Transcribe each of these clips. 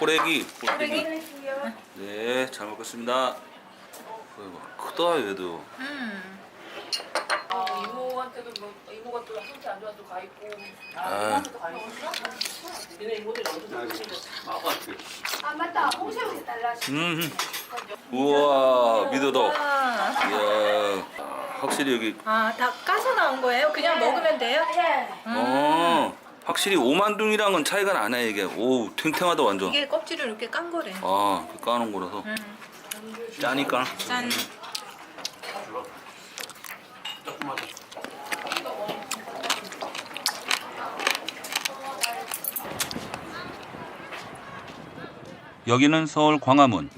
호래기 호래기? 네 잘 먹겠습니다 어이구, 크다 얘도 음. 어, 이모한테도 뭐 이모가 또 상태 안 좋아서 가 있고 아. 이모한테도 가 있고 얘네 이모들이 어디서 아 맞다 홍새우 해달라 음 우와 미더덕 와. 이야 확실히 여기 아, 다 까서 나온 거예요? 그냥 먹으면 돼요? 예 어 확실히 오만둥이랑은 차이가 나네 이게. 오 탱탱하다 완전. 이게 껍질을 이렇게 깐 거래. 아그 까는 거라서. 음. 짜니까. 짠. 여기는 서울 광화문.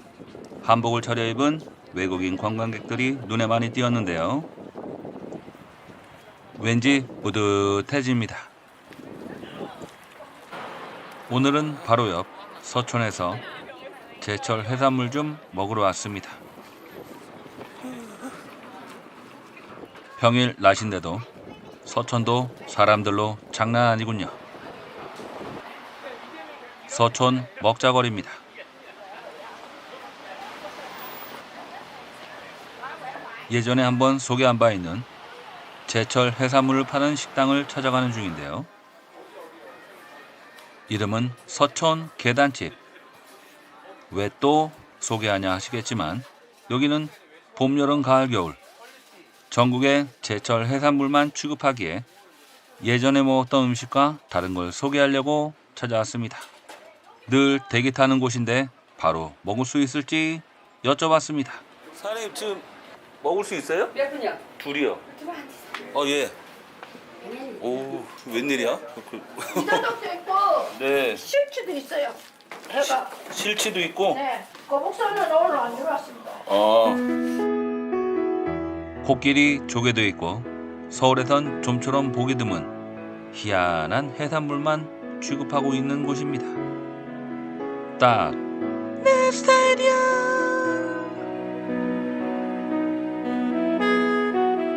한복을 차려입은 외국인 관광객들이 눈에 많이 띄었는데요. 왠지 뿌듯해집니다 오늘은 바로 옆 서촌에서 제철 해산물 좀 먹으러 왔습니다. 평일 낮인데도 서촌도 사람들로 장난 아니군요. 서촌 먹자거리입니다. 예전에 한번 소개한 바 있는 제철 해산물을 파는 식당을 찾아가는 중인데요. 이름은 서촌 계단집. 왜 또 소개하냐 하시겠지만 여기는 봄, 여름, 가을, 겨울 전국의 제철 해산물만 취급하기에 예전에 먹었던 음식과 다른 걸 소개하려고 찾아왔습니다. 늘 대기 타는 곳인데 바로 먹을 수 있을지 여쭤봤습니다. 사장님 지금 먹을 수 있어요? 몇 분이야? 둘이요. 어 예. 오 웬일이야? 그- 이다덕도 있고 네 실치도 있어요 해가 실치도 있고. 네 거북선은 오늘 안 들어왔습니다 어. 코끼리 조개도 있고 서울에선 좀처럼 보기 드문 희한한 해산물만 취급하고 있는 곳입니다. 딱 내 스타일이야.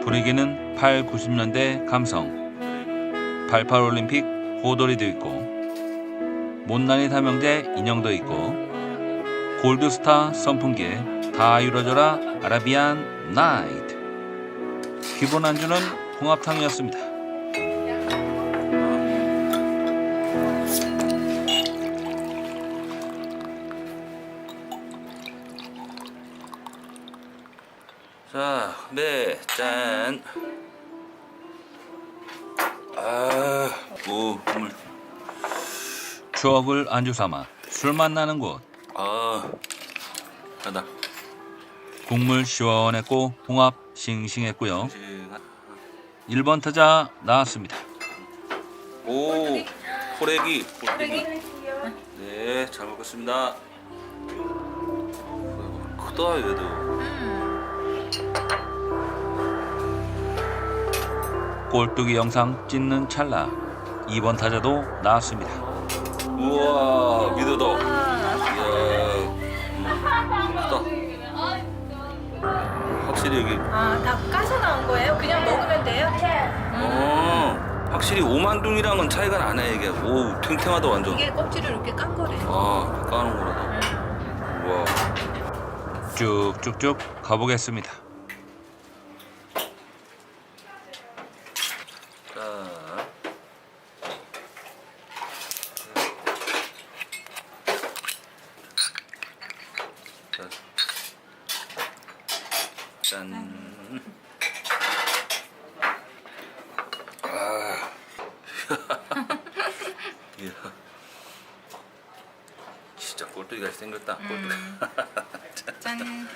분위기는 8, 90년대 감성. 88 올림픽 호돌이도 있고 못난이 삼형제 인형도 있고 골드스타 선풍기에 다 이루어져라 아라비안 나이트 기본 안주는 홍합탕이었습니다 자, 네, 짠. 추억을 안주 삼아 술 만나는 곳. 아, 하다. 국물 시원했고 홍합 싱싱했고요. 1번 타자 나왔습니다. 오, 호래기. 호래기? 네, 잘 먹겠습니다. 크다 얘도. 음. 꼴뚜기 영상 찍는 찰나 2번 타자도 나왔습니다. 우와, 미더덕. 와. 이야, 음, 크다. 확실히 여기 아, 다 까서 나온 거예요? 그냥 먹으면 돼요? 어, 확실히 오만둥이랑은 차이가 나네 이게. 오, 탱탱하다 완전. 이게 껍질을 이렇게 깐 거래. 아, 까는 거라서. 음. 와. 쭉쭉쭉 가보겠습니다. 자. 자. 짠. 아. 이야. 진짜 꼴뚜기 같이 생겼다. 꼴뚜기. 짠.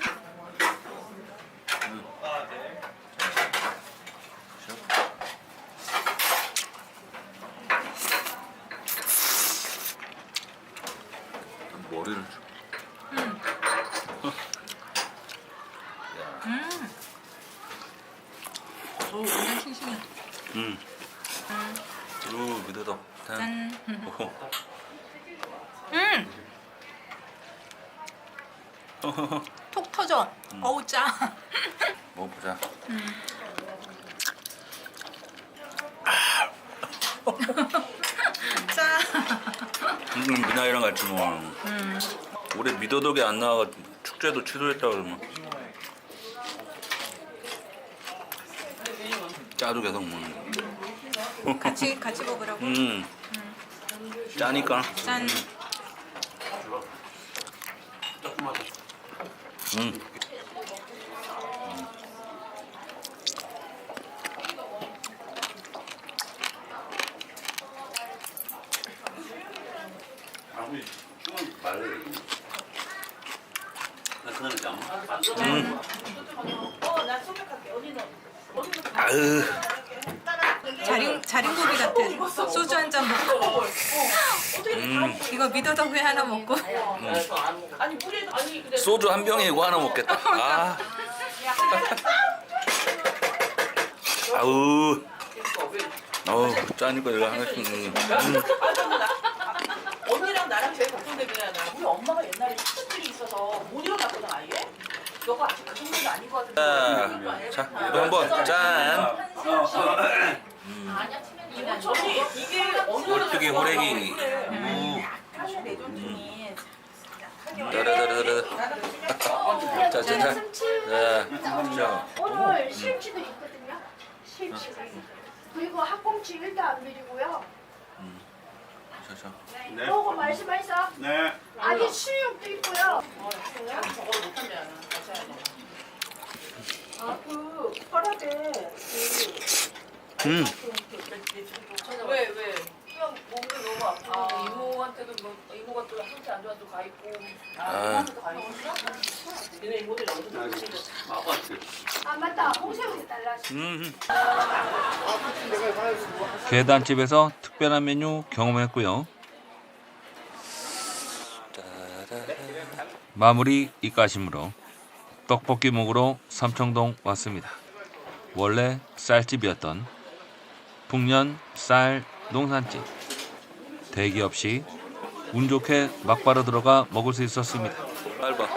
머리를 좀. 야, 음. 오, 오늘 싱싱해. 음. 음. 오, 미더덕. 짠. 오. 음. 톡 터져. 어우 짜. 먹어보자. 짜. 음, 미나이랑 같이 먹어. 음. 올해 미더덕이 안 나와 축제도 취소했다 그러면. 짜도 계속 먹는. 같이 같이 먹으라고. 음. 짜니까. 짠. 음. 음. 아으. 자린 자린고비 같은 소주 한 잔 먹고 음. 이거 미더덕 회 하나 먹고 아니 물에 아니 근데 소주 한 병에 이거 하나 먹겠다. 아. 아우. 어우, 짜니까 이거 하나씩. 음. 언니랑 나랑 제일 걱정되는 게 하나 우리 엄마가 옛날에 스트들이 있어서 못 일어났거든 아예 너가 아직 그 정도는 아닌 것 같은데 자, 한번 짠. 저기 이게 어느 오뚜기 호래기. 따라따라따라. 자, 자, 자. 자, 자. 오늘 실치도 있거든요. 실치. 그리고 학꽁치 일도 안 드리고요. 자, 자. 보고 말씀하셔. 네. 아기 수육도 있고요. 저거를 못한다 아그 혈압에 음. 왜 왜? 그냥 몸이 너무 아프고 이모한테도 뭐 이모가 또 상태 안 좋아서 가 있고 아 이모한테도 가 있고 얘네 이모들이 어디서 생겼어? 아 맞다 홍새우도 달라지. 음. 계단집에서 특별한 메뉴 경험했고요. 마무리 입가심으로 떡볶이 먹으러 삼청동 왔습니다. 원래 쌀집이었던 풍년 쌀 농산집. 대기 없이 운 좋게 막바로 들어가 먹을 수 있었습니다. 빨봐.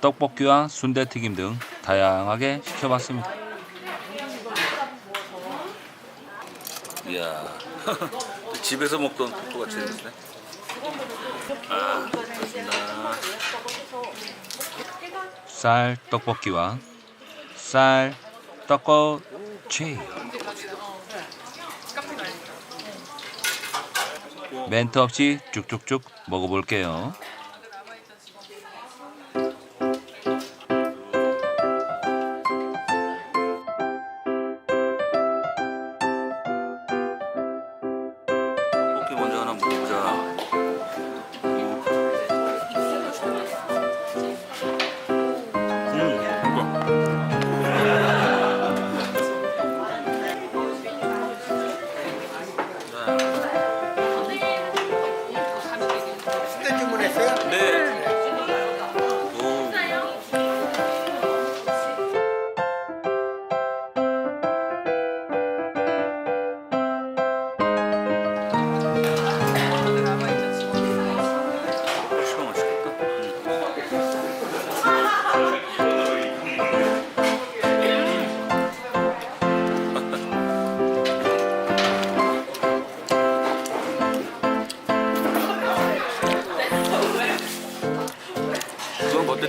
떡볶이와 순대튀김 등 다양하게 시켜봤습니다. 이야, 집에서 먹던 떡볶이 같이 생겼네. 아, 좋습니다. 쌀 떡볶이와 쌀 떡꼬치. 멘트 없이 쭉쭉쭉 먹어볼게요.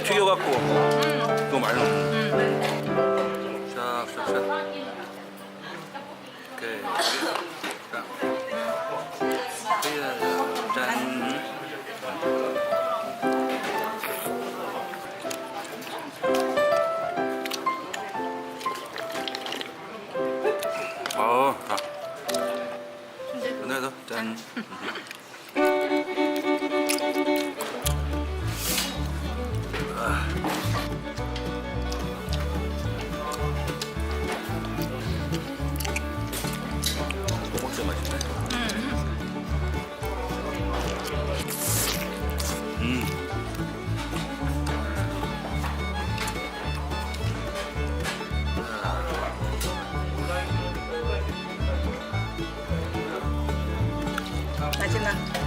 튀겨갖고 그거 말로 싹 마지막